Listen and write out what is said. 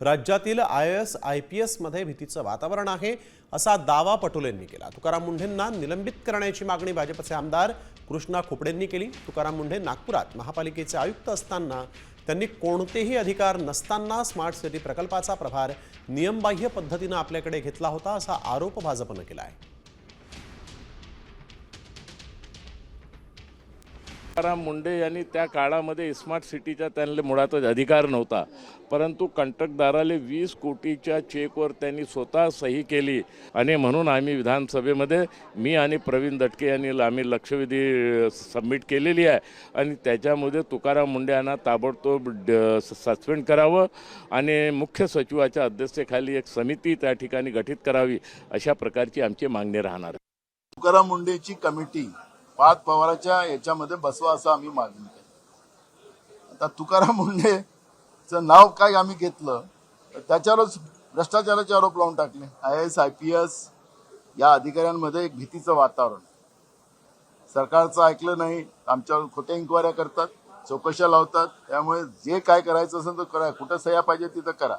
राज्यातील I S I P एसमध्ये भीतीचं वातावरण आहे असा दावा पटोलेंनी केला. तुकाराम मुंढेंना निलंबित करण्याची मागणी भाजपचे आमदार कृष्णा खोपडेंनी केली. तुकाराम मुंढे नागपुरात महापालिकेचे आयुक्त असताना त्यांनी कोणतेही अधिकार नसताना स्मार्ट सिटी प्रकल्पाचा प्रभार नियमबाह्य पद्धतीनं आपल्याकडे घेतला होता असा आरोप भाजपनं केला आहे. तुकाराम मुंडे यांनी त्या काळामध्ये स्मार्ट सिटीचा त्यांना मुळातच अधिकार नव्हता. परंतु कंटकदाराले वीस कोटीच्या चेकवर त्यांनी स्वतः सही केली. आणि म्हणून आम्ही विधानसभेमध्ये मी आणि प्रवीण दटके यांनी आम्ही लक्षवेधी सबमिट केलेली आहे. आणि त्याच्यामध्ये तुकाराम मुंडे यांना ताबडतोब सस्पेंड करावं आणि मुख्य सचिवाच्या अध्यक्षतेखाली एक समिती त्या ठिकाणी गठीत करावी अशा प्रकारची आमची मागणी राहणार तुकाराम मुंडेची कमिटी पाच पवाराच्या याच्यामध्ये बसवा असं आम्ही मागणी केली. आता तुकाराम मुंडेचं नाव काय आम्ही घेतलं त्याच्यावरच भ्रष्टाचाराचे आरोप लावून टाकले. I S I P S या अधिकाऱ्यांमध्ये एक भीतीचं वातावरण. सरकारचं ऐकलं नाही आमच्यावर खोट्या इन्क्वायऱ्या करतात चौकशा लावतात त्यामुळे जे काय करायचं असेल तर करा कुठं सह्या पाहिजे तिथं करा.